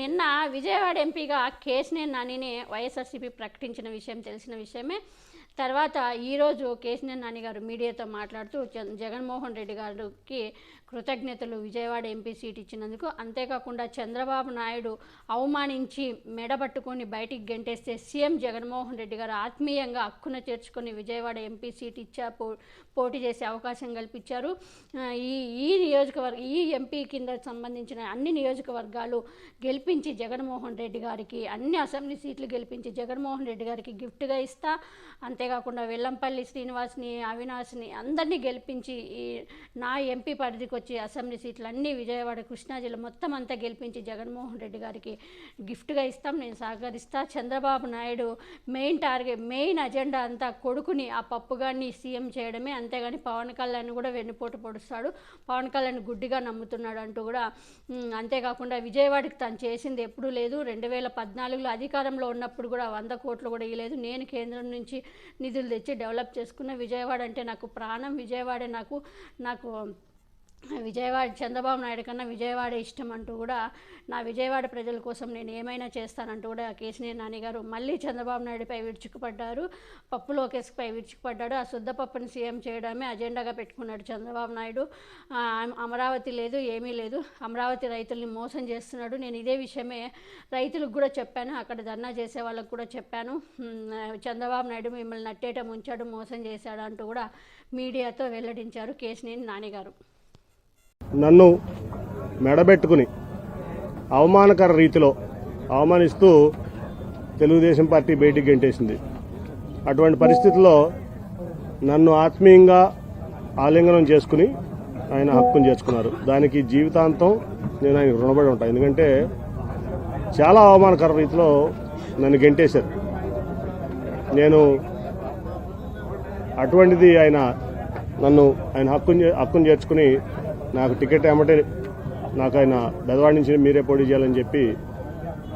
నిన్న విజయవాడ ఎంపీగా కేసినేని నానిని వైఎస్ఆర్సీపీ ప్రకటించిన విషయం తెలిసిన విషయమే. తర్వాత ఈరోజు కేసీఆర్ నాని గారు మీడియాతో మాట్లాడుతూ జగన్మోహన్ రెడ్డి గారికి కృతజ్ఞతలు. విజయవాడ ఎంపీ సీట్ ఇచ్చినందుకు. అంతేకాకుండా చంద్రబాబు నాయుడు అవమానించి మెడబట్టుకొని బయటికి గెంటేస్తే సీఎం జగన్మోహన్ రెడ్డి గారు ఆత్మీయంగా హక్కున చేర్చుకొని విజయవాడ ఎంపీ సీట్ ఇచ్చా పో పోటీ చేసే అవకాశం కల్పించారు. ఈ ఈ నియోజకవర్గ ఈ ఎంపీ కింద సంబంధించిన అన్ని నియోజకవర్గాలు గెలిపించి జగన్మోహన్ రెడ్డి గారికి అన్ని అసెంబ్లీ సీట్లు గెలిపించి జగన్మోహన్ రెడ్డి గారికి గిఫ్ట్గా ఇస్తా. అంతేకాకుండా వెల్లంపల్లి శ్రీనివాస్ని అవినాష్ని అందరినీ గెలిపించి ఈ నా ఎంపీ పరిధికి వచ్చి అసెంబ్లీ సీట్లు అన్నీ విజయవాడ కృష్ణా జిల్లా మొత్తం అంతా గెలిపించి జగన్మోహన్ రెడ్డి గారికి గిఫ్ట్గా ఇస్తాం నేను సహకరిస్తా. Chandrababu Naidu main target main agenda అంతా కొడుకుని ఆ పప్పుగాన్ని సీఎం చేయడమే. అంతేగాని పవన్ కళ్యాణ్ కూడా వెన్నుపోటు పొడుస్తాడు. పవన్ కళ్యాణ్ గుడ్డిగా నమ్ముతున్నాడు అంటూ కూడా అంతేకాకుండా విజయవాడకి తను చేసింది ఎప్పుడూ లేదు. రెండు వేల పద్నాలుగులో అధికారంలో ఉన్నప్పుడు కూడా వంద కోట్లు కూడా ఇవ్వలేదు నేను కేంద్రం నుంచి నిధులు తెచ్చి డెవలప్ చేసుకున్న విజయవాడ అంటే నాకు ప్రాణం. విజయవాడే నాకు నాకు విజయవాడ చంద్రబాబు నాయుడు కన్నా విజయవాడ ఇష్టం అంటూ కూడా నా విజయవాడ ప్రజల కోసం నేను ఏమైనా చేస్తానంటూ కూడా కేసీఆర్ నాన్నగారు మళ్ళీ చంద్రబాబు నాయుడుపై విరుచుకుపడ్డారు. పప్పు లోకేష్పై విరుచుకుపడ్డాడు. ఆ శుద్ధ పప్పుని సీఎం చేయడమే అజెండాగా పెట్టుకున్నాడు చంద్రబాబు నాయుడు. అమరావతి లేదు ఏమీ లేదు. అమరావతి రైతుల్ని మోసం చేస్తున్నాడు. నేను ఇదే విషయమే రైతులకు కూడా చెప్పాను. అక్కడ ధర్నా చేసే వాళ్ళకు కూడా చెప్పాను. చంద్రబాబు నాయుడు మిమ్మల్ని నట్టేట ముంచాడు మోసం చేశాడు అంటూ కూడా మీడియాతో వెల్లడించారు కేసినేని నానిగారు నన్ను మెడబెట్టుకుని అవమానకర రీతిలో అవమానిస్తూ తెలుగుదేశం పార్టీ బయటికి గెంటేసింది. అటువంటి పరిస్థితుల్లో నన్ను ఆత్మీయంగా ఆలింగనం చేసుకుని ఆయన హక్కును చేసుకున్నారు దానికి జీవితాంతం నేను ఆయన రుణపడి ఉంటాను ఎందుకంటే చాలా అవమానకర రీతిలో నన్ను గెంటేశారు. నేను అటువంటిది ఆయన నన్ను ఆయన హక్కును హక్కును చేర్చుకుని నాకు టికెట్ ఏమంటే నాకు ఆయన బెదవాడి నుంచి మీరే పోటీ చేయాలని చెప్పి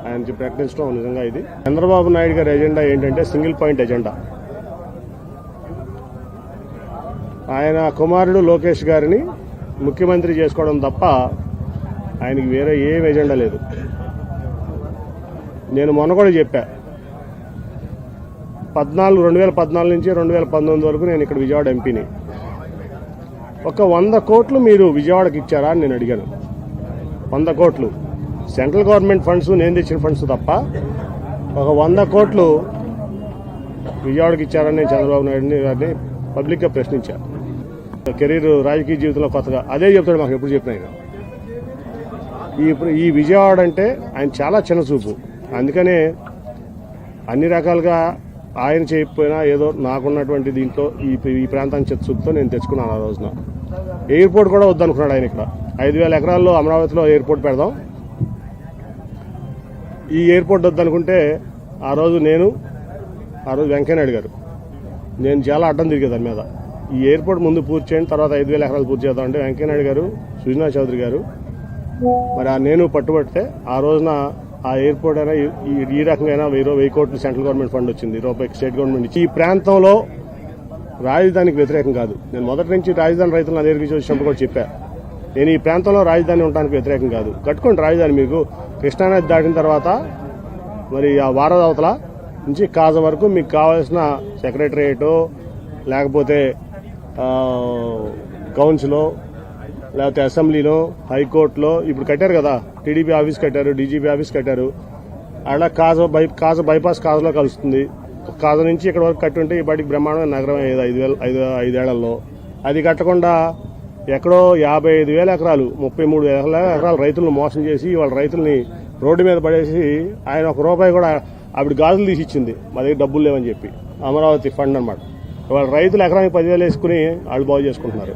ఆయన ప్రకటించడం నిజంగా ఇది. చంద్రబాబు నాయుడు గారి ఎజెండా ఏంటంటే సింగిల్ పాయింట్ ఎజెండా ఆయన కుమారుడు లోకేష్ గారిని ముఖ్యమంత్రి చేసుకోవడం తప్ప ఆయనకి వేరే ఏం ఎజెండా లేదు. నేను మొన్న కూడా చెప్పా. పద్నాలుగు రెండు వేల పద్నాలుగు నుంచి రెండు వేల పంతొమ్మిది వరకు నేను ఇక్కడ విజయవాడ ఎంపీని ఒక వంద కోట్లు మీరు విజయవాడకి ఇచ్చారా అని నేను అడిగాను. వంద కోట్లు. సెంట్రల్ గవర్నమెంట్ ఫండ్స్ నేను తెచ్చిన ఫండ్స్ తప్ప ఒక వంద కోట్లు విజయవాడకి ఇచ్చారని నేను చంద్రబాబు నాయుడు గారిని పబ్లిక్గా ప్రశ్నించాను కెరీర్ రాజకీయ జీవితంలో కొత్తగా అదే చెప్తాడు మాకు ఎప్పుడు చెప్పిన ఆయన ఈ ఈ విజయవాడ అంటే ఆయన చాలా చిన్న చూపు అందుకనే అన్ని రకాలుగా ఆయన చేయకపోయినా ఏదో నాకున్నటువంటి దీంట్లో ఈ ఈ ప్రాంతానికి చెత్త చూపుతో నేను తెచ్చుకున్నాను ఆ రోజున. ఎయిర్పోర్ట్ కూడా వద్దనుకున్నాడు ఆయన ఇక్కడ. ఐదు వేల ఎకరాల్లో అమరావతిలో ఎయిర్పోర్ట్ పెడదాం. ఈ ఎయిర్పోర్ట్ వద్దనుకుంటే ఆ రోజు నేను ఆ రోజు వెంకయ్యనాయుడు గారు నేను చాలా అడ్డం తిరిగే దాని మీద. ఈ ఎయిర్పోర్ట్ ముందు పూర్తి చేయండి తర్వాత ఐదు వేల ఎకరాలు పూర్తి చేద్దాం అంటే వెంకయ్యనాయుడు గారు సుజనా చౌదరి గారు మరి ఆ నేను పట్టుబడితే ఆ రోజున ఆ ఎయిర్పోర్ట్ అయినా ఈ- రకంగా వెయ్యి వెయ్యి కోట్లు సెంట్రల్ గవర్నమెంట్ ఫండ్ వచ్చింది రూపాయి స్టేట్ గవర్నమెంట్ ఇచ్చి. ఈ ప్రాంతంలో రాజధానికి వ్యతిరేకం కాదు. నేను మొదటి నుంచి రాజధాని రైతులను నా దగ్గరికి కూడా చెప్పా. నేను ఈ ప్రాంతంలో రాజధాని ఉండడానికి వ్యతిరేకం కాదు. కట్టుకోండి రాజధాని మీకు. కృష్ణానది దాటిన తర్వాత మరి ఆ వారదవతల నుంచి కాజ వరకు మీకు కావాల్సిన సెక్రటరియేటు లేకపోతే కౌన్సిలో లేకపోతే అసెంబ్లీలో హైకోర్టులో ఇప్పుడు కట్టారు కదా. టీడీపీ ఆఫీస్ కట్టారు డీజీపీ ఆఫీస్ కట్టారు. అలా కాజ బై కాజ బైపాస్ కాజలో కలుస్తుంది. కాజ నుంచి ఇక్కడ వరకు కట్టి ఉంటే ఈ బయటికి బ్రహ్మాండమైన నగరం అయ్యేది ఐదు వేల ఐదు ఐదేళ్ళలో అది కట్టకుండా ఎక్కడో యాభై ఐదు వేల ఎకరాలు ముప్పై మూడు వేల ఎకరాలు రైతులను మోసం చేసి వాళ్ళ రైతుల్ని రోడ్డు మీద పడేసి ఆయన ఒక రూపాయి కూడా ఆవిడ గాజులు తీసి ఇచ్చింది. మా దగ్గర డబ్బులు లేవని చెప్పి. అమరావతి ఫండ్ అన్నమాట. వాళ్ళ రైతులు ఎకరానికి పదివేలు వేసుకుని వాళ్ళు బాగు చేసుకుంటున్నారు.